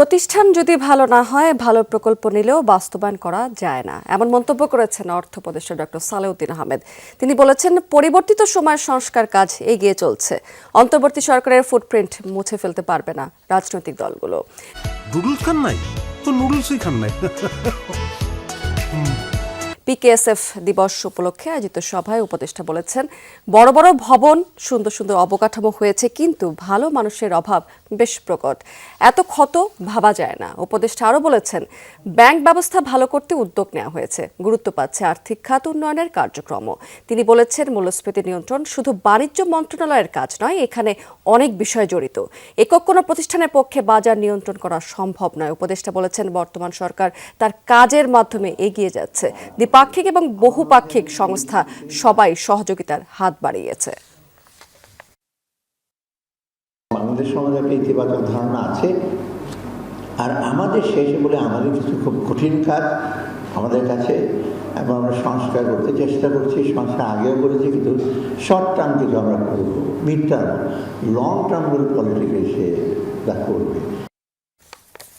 প্রতিষ্ঠান যদি ভালো না হয়, ভালো প্রকল্প নিলেও বাস্তবায়ন করা যায় না। এমন মন্তব্য করেছেন অর্থ উপদেষ্টা ডক্টর সালেউদ্দিন আহমেদ। তিনি বলেছেন, পরিবর্তিত সময় সংস্কার কাজ এগিয়ে চলছে। অন্তর্বর্তী সরকারের ফুটপ্রিন্ট মুছে ফেলতে পারবে না রাজনৈতিক দলগুলো। নুডলস খান নাই? তো নুডলসই খান নাই। পিকেএসএফ দিবস উপলক্ষে আয়োজিত সভায় উপদেষ্টা বলেছেন, বড় বড় ভবন সুন্দর সুন্দর অবকাঠামো হয়েছে, কিন্তু ভালো মানুষের অভাব বেশ প্রকট। এত ক্ষত ভাবা যায় না। উপদেষ্টা আরও বলেছেন, ব্যাংক ব্যবস্থা ভালো করতে উদ্যোগ নেওয়া হয়েছে, গুরুত্ব পাচ্ছে আর্থিক খাত উন্নয়নের কার্যক্রম তিনি বলেছেন, মূল্যস্ফীতি নিয়ন্ত্রণ শুধু বাণিজ্য মন্ত্রণালয়ের কাজ নয়, এখানে অনেক বিষয় জড়িত। একক কোনো প্রতিষ্ঠানের পক্ষে বাজার নিয়ন্ত্রণ করা সম্ভব নয়। উপদেষ্টা বলেছেন, বর্তমান সরকার তার কাজের মাধ্যমে এগিয়ে যাচ্ছে। দ্বিপাক্ষিক এবং বহুপাক্ষিক সংস্থা সবাই সহযোগিতার হাত বাড়িয়েছে। বাংলাদেশ সমাজে একটা ইতিবাচক ধারণা আছে। আর আমাদের শেষে বলে আমাদের কিছু খুব কঠিন কাজ আমাদের কাছে এবং আমরা সংস্কার করতে চেষ্টা করছি, সংস্কার আগেও করেছি, কিন্তু শর্ট টার্ম কিছু আমরা করব মিড টার্ম লং টার্মগুলো পলিটিকে সে করবে